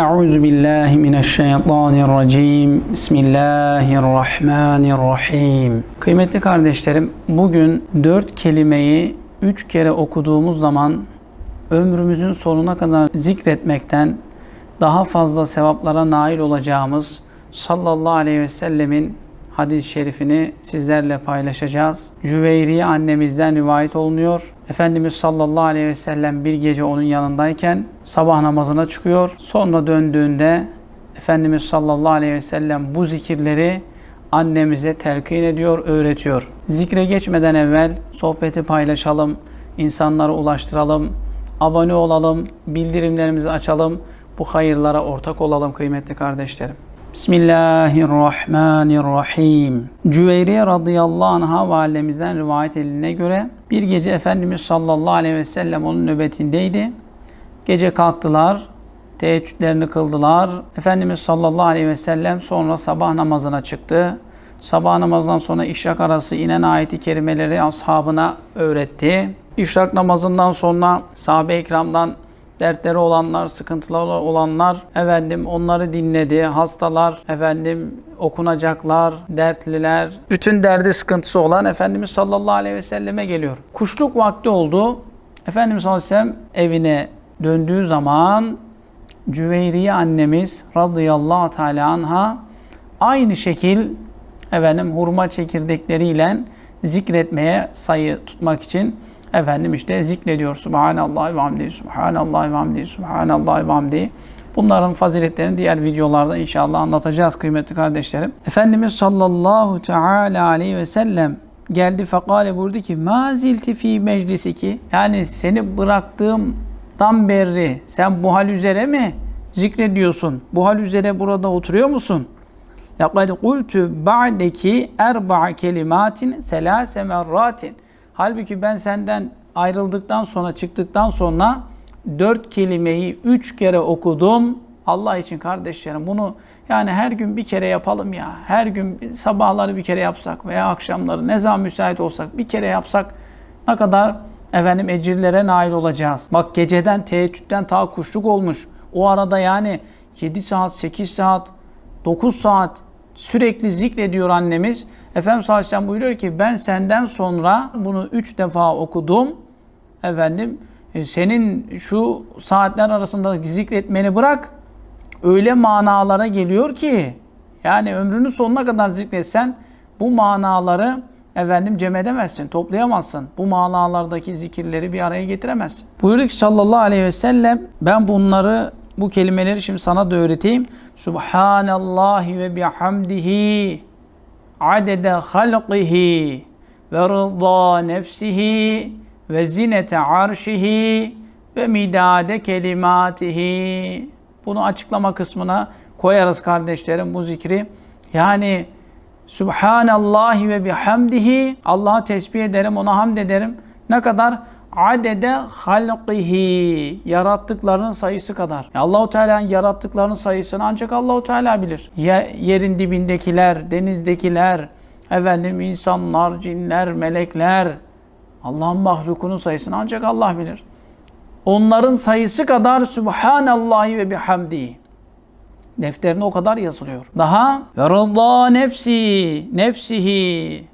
Euzu billahi mineşşeytanirracim. Bismillahirrahmanirrahim. Kıymetli kardeşlerim, bugün dört kelimeyi üç kere okuduğumuz zaman ömrümüzün sonuna kadar zikretmekten daha fazla sevaplara nail olacağımız sallallahu aleyhi ve sellemin hadis-i şerifini sizlerle paylaşacağız. Cüveyriye annemizden rivayet olunuyor. Efendimiz sallallahu aleyhi ve sellem bir gece onun yanındayken sabah namazına çıkıyor. Sonra döndüğünde Efendimiz sallallahu aleyhi ve sellem bu zikirleri annemize telkin ediyor, öğretiyor. Zikre geçmeden evvel sohbeti paylaşalım, insanlara ulaştıralım, abone olalım, bildirimlerimizi açalım, bu hayırlara ortak olalım kıymetli kardeşlerim. Bismillahirrahmanirrahim. Cüveyriye radıyallahu anha validemizden rivayet ediline göre bir gece Efendimiz sallallahu aleyhi ve sellem onun nöbetindeydi. Gece kalktılar, teheccüdlerini kıldılar. Efendimiz sallallahu aleyhi ve sellem sonra sabah namazına çıktı. Sabah namazından sonra işrak arası inen ayeti kerimeleri ashabına öğretti. İşrak namazından sonra sahabe-i ikramdan dertleri olanlar, sıkıntıları olanlar efendim onları dinledi. Hastalar efendim okunacaklar, dertliler, bütün derdi sıkıntısı olan Efendimiz sallallahu aleyhi ve selleme geliyor. Kuşluk vakti oldu. Efendimiz sallallahu aleyhi ve sellem evine döndüğü zaman Cüveyriye annemiz radıyallahu teala anha aynı şekil efendim hurma çekirdekleriyle zikretmeye sayı tutmak için efendim işte zikrediyor. Subhanallah ve hamdi, Subhanallah ve hamdi, Subhanallah ve hamdi. Bunların faziletlerini diğer videolarda inşallah anlatacağız kıymetli kardeşlerim. Efendimiz sallallahu teala aleyhi ve sellem geldi fekale buyurdu ki ma zilti fi meclisiki yani seni bıraktığımdan beri sen bu hal üzere mi zikrediyorsun? Bu hal üzere burada oturuyor musun? لَقَدْ قُلْتُ بَعْدَكِ اَرْبَعَ kelimatin سَلَاسَ مَرَّاتٍ Halbuki ben senden ayrıldıktan sonra, çıktıktan sonra dört kelimeyi üç kere okudum. Allah için kardeşlerim bunu yani her gün bir kere yapalım ya. Her gün sabahları bir kere yapsak veya akşamları ne zaman müsait olsak bir kere yapsak ne kadar efendim ecirlere nail olacağız. Bak geceden teheccüden ta kuşluk olmuş. O arada yani 7 saat, 8 saat, 9 saat sürekli zikrediyor annemiz. Efendimiz sallallahu aleyhi ve buyuruyor ki ben senden sonra bunu üç defa okudum. Efendim e, senin şu saatler arasında zikretmeni bırak. Öyle manalara geliyor ki yani ömrünün sonuna kadar zikretsen bu manaları efendim cem edemezsin, toplayamazsın. Bu manalardaki zikirleri bir araya getiremezsin. Buyuruyor ki sallallahu aleyhi ve sellem ben bunları bu kelimeleri şimdi sana da öğreteyim. Subhanallahi ve bihamdihi adede halqihi ve rıza nefsihi ve zinete arşihi ve midade kelimatihi. Bunu açıklama kısmına koyarız kardeşlerim bu zikri. Yani Subhanallahi ve bihamdihi Allah'a tesbih ederim, ona hamd ederim. Ne kadar? Adede halqihi yarattıklarının sayısı kadar. Allahu Teala'nın yarattıklarının sayısını ancak Allahu Teala bilir. Yerin dibindekiler, denizdekiler, efendim insanlar, cinler, melekler Allah'ın mahlukunun sayısını ancak Allah bilir. Onların sayısı kadar Subhanallahi ve bihamdihi. Defterine o kadar yazılıyor. Daha ve rıza nefsi, nefsihi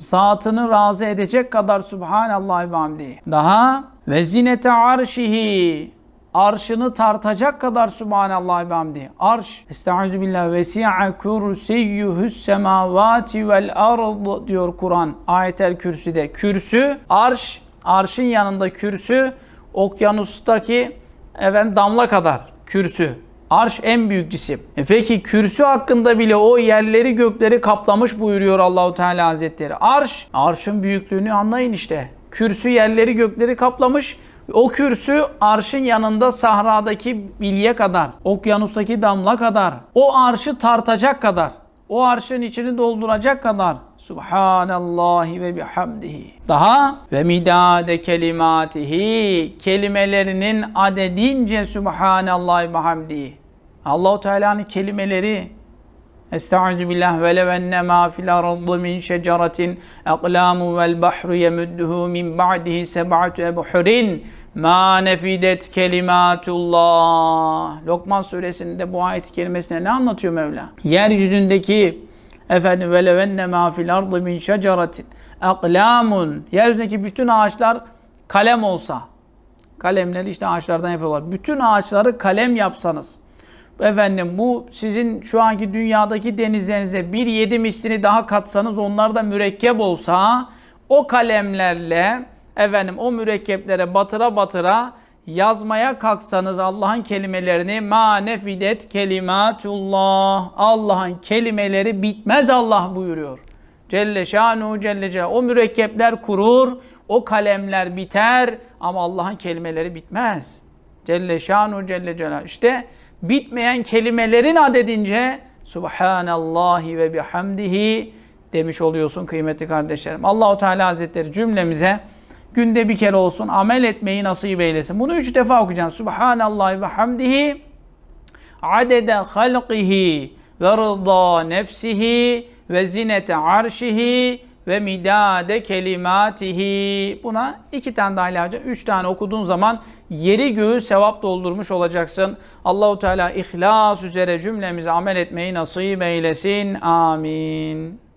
zatını razı edecek kadar Subhanallah ve hamdi. Daha ve zinete arşihi arşını tartacak kadar Subhanallah ve hamdi. Arş, estaizu billah vesi'a kursiyyuhus semavati vel ard diyor Kur'an ayetel kürsüde. Kürsü, arş, arşın yanında kürsü, okyanustaki efendim damla kadar kürsü. Arş en büyük cisim. E peki kürsü hakkında bile o yerleri gökleri kaplamış buyuruyor Allahu Teala Hazretleri. Arş, arşın büyüklüğünü anlayın işte. Kürsü yerleri gökleri kaplamış. O kürsü arşın yanında sahradaki bilye kadar, okyanustaki damla kadar, o arşı tartacak kadar, o arşın içini dolduracak kadar. Subhanallahi ve bihamdihi. Daha ve midade kelimatihi kelimelerinin adedince Subhanallahi ve bihamdihi. Allahu Teala'nın kelimeleri Estaizu billah ve levenne ma fil ardı min şeceratin aqlamu vel bahru yemudduhu min ba'dihi seb'atu ebhurin ma nefidet kelimatullah. Lokman suresinde bu ayet kelimesine ne anlatıyor Mevla? Yeryüzündeki efendim ve levenne ma fil ardı min şeceratin aklamun yeryüzündeki bütün ağaçlar kalem olsa kalemleri işte ağaçlardan yapıyorlar. Bütün ağaçları kalem yapsanız efendim bu sizin şu anki dünyadaki denizlerinize bir yedi mislini daha katsanız onlar da mürekkep olsa o kalemlerle efendim o mürekkeplere batıra batıra yazmaya kalksanız Allah'ın kelimelerini ma nefidet kelimatullah Allah'ın kelimeleri bitmez Allah buyuruyor. Celle şanu celle celle. O mürekkepler kurur, o kalemler biter ama Allah'ın kelimeleri bitmez. Celle şanu celle celal. İşte bitmeyen kelimelerin adedince Subhanallahi ve bihamdihi demiş oluyorsun kıymetli kardeşlerim. Allahu Teala Hazretleri cümlemize günde bir kere olsun amel etmeyi nasip eylesin. Bunu üç defa okuyacaksın. Subhanallahi ve hamdihi adede halqihi ve rıza nefsihi ve zinete arşihi ve midade kelimatihi. Buna iki tane daha ilave. Üç tane okuduğun zaman yeri göğü sevap doldurmuş olacaksın. Allahu Teala ihlas üzere cümlemize amel etmeyi nasip eylesin. Amin.